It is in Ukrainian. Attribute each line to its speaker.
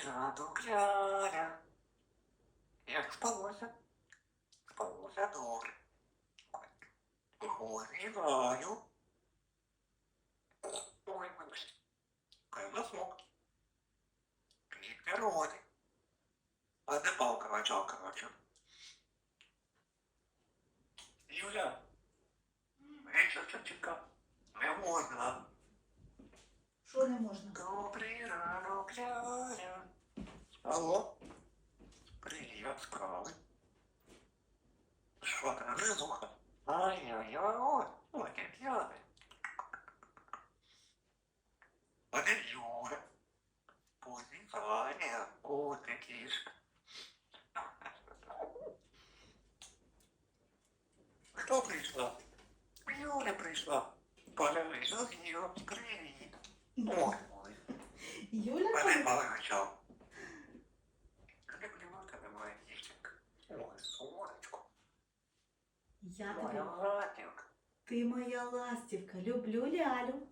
Speaker 1: ранок, Ляля. Як спалося? Спалося добре. Горіваю. Ой, вибачте. Кайло Клік природи. А де палка вачалка вача? Юля. Менше чекав. Не можна.
Speaker 2: Що не можна?
Speaker 1: Добрий ранок, Ляля. Алло? Привіт, справи. Що там, Ризуха? Ай-яй-яй, ой, як я. А де Юра? Позіхання, от який ж. Хто прийшла? Юля прийшла. Подивись, Юра, привіт. Ой, ой.
Speaker 2: Юля?
Speaker 1: Мене багачав. Люблю тебе, моя дівчинка. Ой, сонечко.
Speaker 2: Я
Speaker 1: Моя
Speaker 2: тебе. Ти моя ластівка. Люблю лялю.